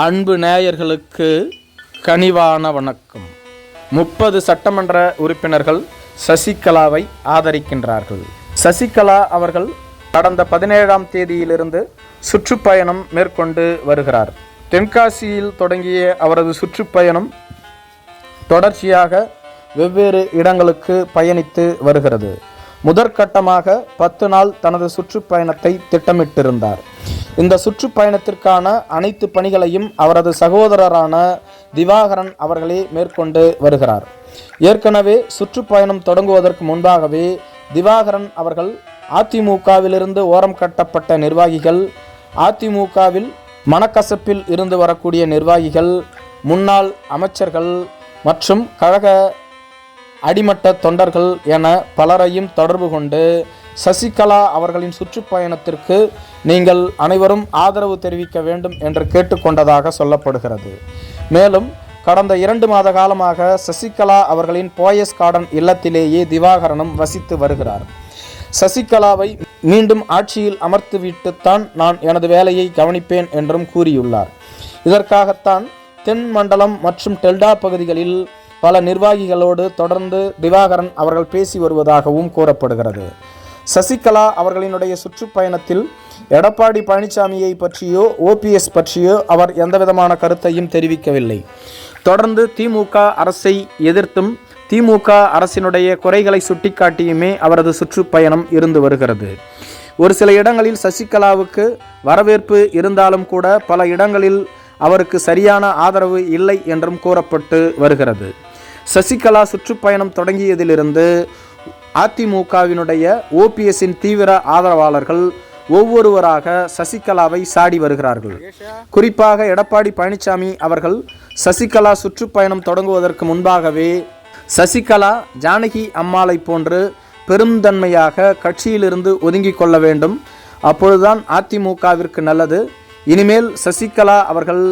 அன்பு நேயர்களுக்கு கனிவான வணக்கம். முப்பது சட்டமன்ற உறுப்பினர்கள் சசிகலாவை ஆதரிக்கின்றார்கள். சசிகலா அவர்கள் கடந்த பதினேழாம் தேதியிலிருந்து சுற்றுப்பயணம் மேற்கொண்டு வருகிறார். தென்காசியில் தொடங்கிய அவரது சுற்றுப்பயணம் தொடர்ச்சியாக வெவ்வேறு இடங்களுக்கு பயணித்து வருகிறது. முதற்கட்டமாக பத்து நாள் தனது சுற்றுப்பயணத்தை திட்டமிட்டிருந்தார். இந்த சுற்றுப்பயணத்திற்கான அனைத்து பணிகளையும் அவரது சகோதரரான திவாகரன் அவர்களே மேற்கொண்டு வருகிறார். ஏற்கனவே சுற்றுப்பயணம் தொடங்குவதற்கு முன்பாகவே திவாகரன் அவர்கள் அதிமுகவிலிருந்து ஓரம் கட்டப்பட்ட நிர்வாகிகள் அதிமுகவில் மனக்கசப்பில் இருந்து வரக்கூடிய நிர்வாகிகள் முன்னாள் அமைச்சர்கள் மற்றும் கழக அடிமட்ட தொண்டர்கள் என பலரையும் தொடர்பு கொண்டு சசிகலா அவர்களின் சுற்றுப்பயணத்திற்கு நீங்கள் அனைவரும் ஆதரவு தெரிவிக்க வேண்டும் என்று கேட்டுக்கொண்டதாக சொல்லப்படுகிறது. மேலும் கடந்த இரண்டு மாத காலமாக சசிகலா அவர்களின் போயஸ் கார்டன் இல்லத்திலேயே திவாகரனும் வசித்து வருகிறார். சசிகலாவை மீண்டும் ஆட்சியில் அமர்த்திவிட்டுத்தான் நான் எனது வேலையை கவனிப்பேன் என்றும் கூறியுள்ளார். இதற்காகத்தான் தென் மண்டலம் மற்றும் டெல்டா பகுதிகளில் பல நிர்வாகிகளோடு தொடர்ந்து திவாகரன் அவர்கள் பேசி வருவதாகவும் கூறப்படுகிறது. சசிகலா அவர்களினுடைய சுற்றுப்பயணத்தில் எடப்பாடி பழனிசாமியை பற்றியோ ஓபிஎஸ் பற்றியோ அவர் எந்தவிதமான கருத்தையும் தெரிவிக்கவில்லை. தொடர்ந்து திமுக அரசை எதிர்த்தும் திமுக அரசினுடைய குறைகளை சுட்டிக்காட்டியுமே அவரது சுற்றுப்பயணம் இருந்து வருகிறது. ஒரு சில இடங்களில் சசிகலாவுக்கு வரவேற்பு இருந்தாலும் கூட பல இடங்களில் அவருக்கு சரியான ஆதரவு இல்லை என்றும் கூறப்பட்டு வருகிறது. சசிகலா சுற்றுப்பயணம் தொடங்கியதிலிருந்து அதிமுகவினுடைய ஓபிஎஸ்ஸின் தீவிர ஆதரவாளர்கள் ஒவ்வொருவராக சசிகலாவை சாடி வருகிறார்கள். குறிப்பாக எடப்பாடி பழனிசாமி அவர்கள் சசிகலா சுற்றுப்பயணம் தொடங்குவதற்கு முன்பாகவே சசிகலா ஜானகி அம்மாளை போன்று பெருந்தன்மையாக கட்சியிலிருந்து ஒதுங்கி கொள்ள வேண்டும். அப்பொழுதுதான் அதிமுகவிற்கு நல்லது. இனிமேல் சசிகலா அவர்கள்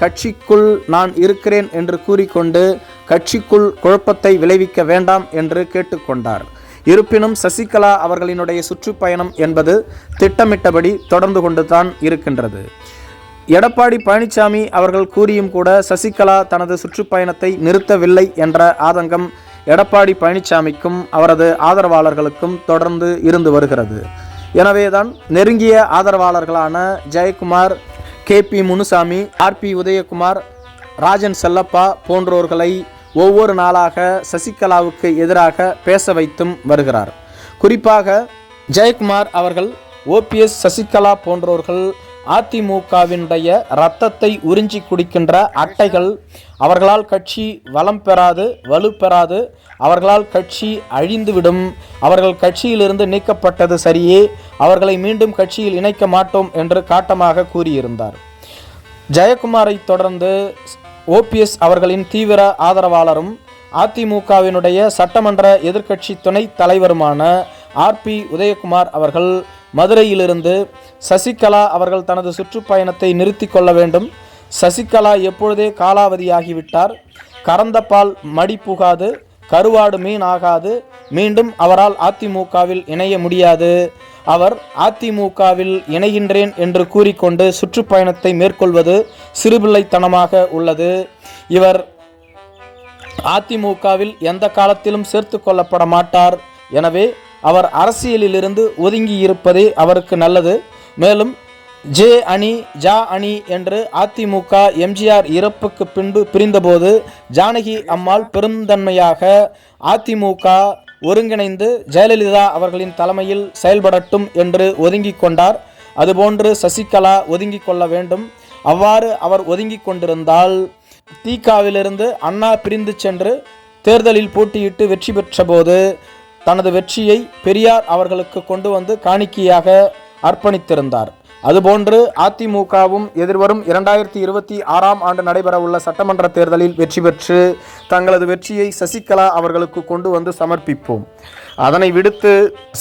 கட்சிக்குள் நான் இருக்கிறேன் என்று கூறிக்கொண்டு கட்சிக்குள் குழப்பத்தை விளைவிக்க வேண்டாம் என்று கேட்டுக்கொண்டார். இருப்பினும் சசிகலா அவர்களினுடைய சுற்றுப்பயணம் என்பது திட்டமிட்டபடி தொடர்ந்து கொண்டுதான் இருக்கின்றது. எடப்பாடி பழனிசாமி அவர்கள் கூறியும் கூட சசிகலா தனது சுற்றுப்பயணத்தை நிறுத்தவில்லை என்ற ஆதங்கம் எடப்பாடி பழனிசாமிக்கும் அவரது ஆதரவாளர்களுக்கும் தொடர்ந்து இருந்து வருகிறது. எனவேதான் நெருங்கிய ஆதரவாளர்களான Jayakumar K P Munusamy R B Udhayakumar Rajan Chellappa போன்றோர்களை ஒவ்வொரு நாளாக சசிகலாவுக்கு எதிராக பேச வைத்தும் வருகிறார். குறிப்பாக ஜெயக்குமார் அவர்கள் ஓபிஎஸ் சசிகலா போன்றோர்கள் அதிமுகவினுடைய ரத்தத்தை உறிஞ்சி குடிக்கின்ற அட்டைகள் அவர்களால் கட்சி வளம் பெறாது வலு பெறாது அவர்களால் கட்சி அழிந்துவிடும் அவர்கள் கட்சியிலிருந்து நீக்கப்பட்டது சரியே அவர்களை மீண்டும் கட்சியில் இணைக்க மாட்டோம் என்று காட்டமாக கூறியிருந்தார். ஜெயக்குமாரை தொடர்ந்து ஓபிஎஸ் அவர்களின் தீவிர ஆதரவாளரும் அதிமுகவினுடைய சட்டமன்ற எதிர்க்கட்சி துணைத் தலைவருமான ஆர்பி உதயகுமார் அவர்கள் மதுரையிலிருந்து சசிகலா அவர்கள் தனது சுற்றுப்பயணத்தை நிறுத்தி கொள்ள வேண்டும். சசிகலா எப்பொழுதே காலாவதியாகிவிட்டார். கறந்த பால் மடி புகாது. கருவாடு மீன் ஆகாது. மீண்டும் அவரால் அதிமுகவில் இணைய முடியாது. அவர் அதிமுகவில் இணைகின்றேன் என்று கூறிக்கொண்டு சுற்றுப்பயணத்தை மேற்கொள்வது சிறுபிள்ளைத்தனமாக உள்ளது. இவர் அதிமுகவில் எந்த காலத்திலும் சேர்த்து கொள்ளப்பட மாட்டார். எனவே அவர் அரசியலிலிருந்து ஒதுங்கி இருப்பதே அவருக்கு நல்லது. மேலும் ஜே அணி ஜா அணி என்று அதிமுக எம்ஜிஆர் இறப்புக்கு பின்பு பிரிந்தபோது ஜானகி அம்மாள் பெருந்தன்மையாக அதிமுக ஒருங்கிணைந்து ஜெயலலிதா அவர்களின் தலைமையில் செயல்படட்டும் என்று ஒதுங்கிக் கொண்டார். அதுபோன்று சசிகலா ஒதுங்கிக் கொள்ள வேண்டும். அவ்வாறு அவர் ஒதுங்கிக் கொண்டிருந்தால் தீகாவிலிருந்து அண்ணா பிரிந்து சென்று தேர்தலில் போட்டியிட்டு வெற்றி பெற்றபோது தனது வெற்றியை பெரியார் அவர்களுக்கு கொண்டு வந்து காணிக்கையாக அர்ப்பணித்திருந்தார். அதுபோன்று அதிமுகவும் எதிர்வரும் இரண்டாயிரத்தி இருபத்தி ஆறாம் ஆண்டு நடைபெறவுள்ள சட்டமன்ற தேர்தலில் வெற்றி பெற்று தங்களது வெற்றியை சசிகலா அவர்களுக்கு கொண்டு வந்து சமர்ப்பிப்போம். அதனை விடுத்து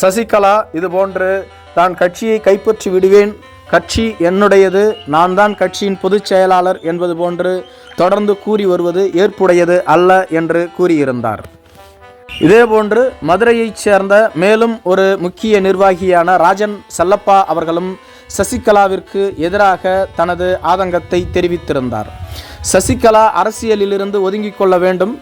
சசிகலா இதுபோன்று தான் கட்சியை கைப்பற்றி விடுவேன். கட்சி என்னுடையது. நான் தான் கட்சியின் பொதுச் செயலாளர் என்பது போன்று தொடர்ந்து கூறி வருவது ஏற்புடையது அல்ல என்று கூறியிருந்தார். இதேபோன்று மதுரையைச் சேர்ந்த மேலும் ஒரு முக்கிய நிர்வாகியான ராஜன் செல்லப்பா அவர்களும் சசிகலாவிற்கு எதிராக தனது ஆதங்கத்தை தெரிவித்திருந்தார். சசிகலா அரசியலிலிருந்து ஒதுங்கிக் கொள்ள வேண்டும்.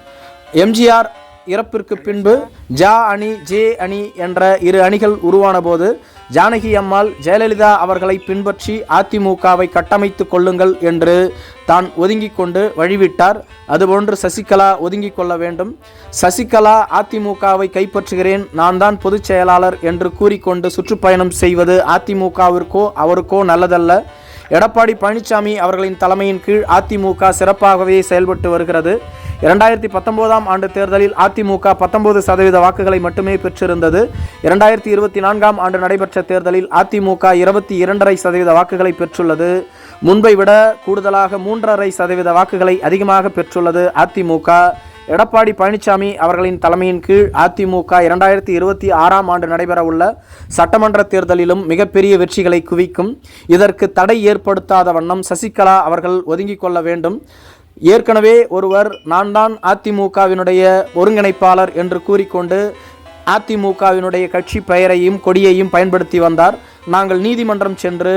எம்ஜிஆர் இறப்பிற்கு பின்பு ஜா அணி ஜே அணி என்ற இரு அணிகள் உருவான போது ஜானகி அம்மாள் ஜெயலலிதா அவர்களை பின்பற்றி அதிமுகவை கட்டமைத்துக் கொள்ளுங்கள் என்று தான் ஒதுங்கிக் கொண்டு வழிவிட்டார். அதுபோன்று சசிகலா ஒதுங்கிக் கொள்ள வேண்டும். சசிகலா அதிமுகவை கைப்பற்றுகிறேன் நான் தான் பொதுச் செயலாளர் என்று கூறிக்கொண்டு சுற்றுப்பயணம் செய்வது அதிமுகவிற்கோ அவருக்கோ நல்லதல்ல. எடப்பாடி பழனிசாமி அவர்களின் தலைமையின் கீழ் அதிமுக சிறப்பாகவே செயல்பட்டு வருகிறது. இரண்டாயிரத்தி பத்தொன்பதாம் ஆண்டு தேர்தலில் அதிமுக பத்தொன்பது சதவீத வாக்குகளை மட்டுமே பெற்றிருந்தது. இரண்டாயிரத்தி இருபத்தி நான்காம் ஆண்டு நடைபெற்ற தேர்தலில் அதிமுக இருபத்தி இரண்டரை சதவீத வாக்குகளை பெற்றுள்ளது. முன்பை விட கூடுதலாக மூன்றரை சதவீத வாக்குகளை அதிகமாக பெற்றுள்ளது அதிமுக. எடப்பாடி பழனிசாமி அவர்களின் தலைமையின் கீழ் அதிமுக இரண்டாயிரத்தி இருபத்தி ஆறாம் ஆண்டு நடைபெறவுள்ள சட்டமன்ற தேர்தலிலும் மிகப்பெரிய வெற்றிகளை குவிக்கும். இதற்கு தடை ஏற்படுத்தாத வண்ணம் சசிகலா அவர்கள் ஒதுங்கிக் கொள்ள வேண்டும். ஏற்கனவே ஒருவர் நான் தான் அதிமுகவினுடைய ஒருங்கிணைப்பாளர் என்று கூறிக்கொண்டு அதிமுகவினுடைய கட்சி பெயரையும் கொடியையும் பயன்படுத்தி வந்தார். நாங்கள் நீதிமன்றம் சென்று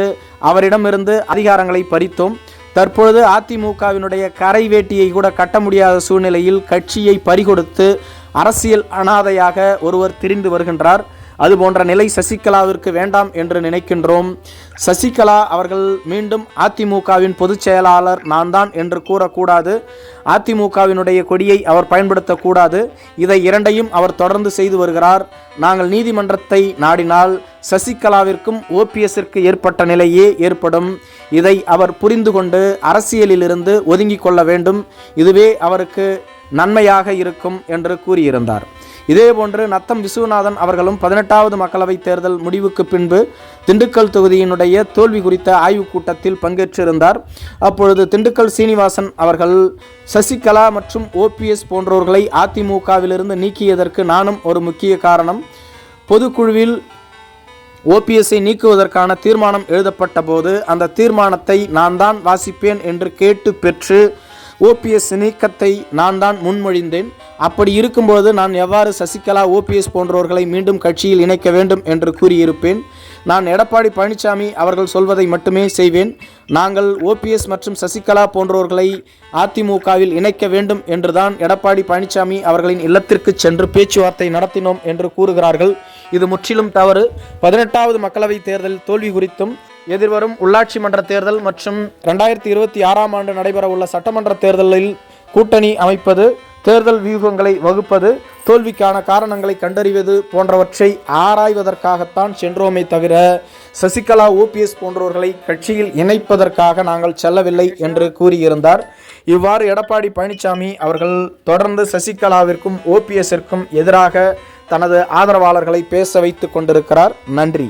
அவரிடமிருந்து அதிகாரங்களை பறித்தோம். தற்பொழுது அதிமுகவினுடைய கரை வேட்டியை கூட கட்ட முடியாத சூழ்நிலையில் கட்சியை பறிகொடுத்து அரசியல் அனாதையாக ஒருவர் திரிந்து வருகின்றார். அது போன்ற நிலை சசிகலாவிற்கு வேண்டாம் என்று நினைக்கின்றோம். சசிகலா அவர்கள் மீண்டும் அதிமுகவின் பொதுச் செயலாளர் நான் தான் என்று கூறக்கூடாது. அதிமுகவினுடைய கொடியை அவர் பயன்படுத்தக்கூடாது. இதை இரண்டையும் அவர் தொடர்ந்து செய்து வருகிறார். நாங்கள் நீதிமன்றத்தை நாடினால் சசிகலாவிற்கும் ஓபிஎஸ்ஸிற்கு ஏற்பட்ட நிலையே ஏற்படும். இதை அவர் புரிந்து கொண்டு அரசியலிலிருந்து ஒதுங்கிக் கொள்ள வேண்டும். இதுவே அவருக்கு நன்மையாக இருக்கும் என்று கூறியிருந்தார். இதேபோன்று நத்தம் விசுவநாதன் அவர்களும் பதினெட்டாவது மக்களவைத் தேர்தல் முடிவுக்கு பின்பு திண்டுக்கல் தொகுதியினுடைய தோல்வி குறித்த ஆய்வுக் கூட்டத்தில் பங்கேற்றிருந்தார். அப்பொழுது திண்டுக்கல் சீனிவாசன் அவர்கள் சசிகலா மற்றும் ஓபிஎஸ் போன்றோர்களை அதிமுகவிலிருந்து நீக்கியதற்கு நானும் ஒரு முக்கிய காரணம். பொதுக்குழுவில் ஓபிஎஸ்ஐ நீக்குவதற்கான தீர்மானம் எழுதப்பட்ட போது அந்த தீர்மானத்தை நான் தான் வாசிப்பேன் என்று கேட்டு பெற்று ஓபிஎஸ் நீக்கத்தை நான் தான் முன்மொழிந்தேன். அப்படி இருக்கும்போது நான் எவ்வாறு சசிகலா ஓபிஎஸ் போன்றவர்களை மீண்டும் கட்சியில் இணைக்க வேண்டும் என்று கூறியிருப்பேன். நான் எடப்பாடி பழனிசாமி அவர்கள் சொல்வதை மட்டுமே செய்வேன். நாங்கள் ஓபிஎஸ் மற்றும் சசிகலா போன்றவர்களை அதிமுகவில் இணைக்க வேண்டும் என்றுதான் எடப்பாடி பழனிசாமி அவர்களின் இல்லத்திற்கு சென்று பேச்சுவார்த்தை நடத்தினோம் என்று கூறுகிறார்கள். இது முற்றிலும் தவறு. பதினெட்டாவது மக்களவைத் தேர்தல் தோல்வி குறித்தும் எதிர்வரும் உள்ளாட்சி மன்ற தேர்தல் மற்றும் ரெண்டாயிரத்தி இருபத்தி ஆறாம் ஆண்டு நடைபெறவுள்ள சட்டமன்ற தேர்தலில் கூட்டணி அமைப்பது தேர்தல் வியூகங்களை வகுப்பது தோல்விக்கான காரணங்களை கண்டறிவது போன்றவற்றை ஆராய்வதற்காகத்தான் சென்றோமே தவிர சசிகலா ஓபிஎஸ் போன்றவர்களை கட்சியில் இணைப்பதற்காக நாங்கள் செல்லவில்லை என்று கூறியிருந்தார். இவ்வாறு எடப்பாடி பழனிசாமி அவர்கள் தொடர்ந்து சசிகலாவிற்கும் ஓபிஎஸ்ஸிற்கும் எதிராக தனது ஆதரவாளர்களை பேச வைத்து கொண்டிருக்கிறார். நன்றி.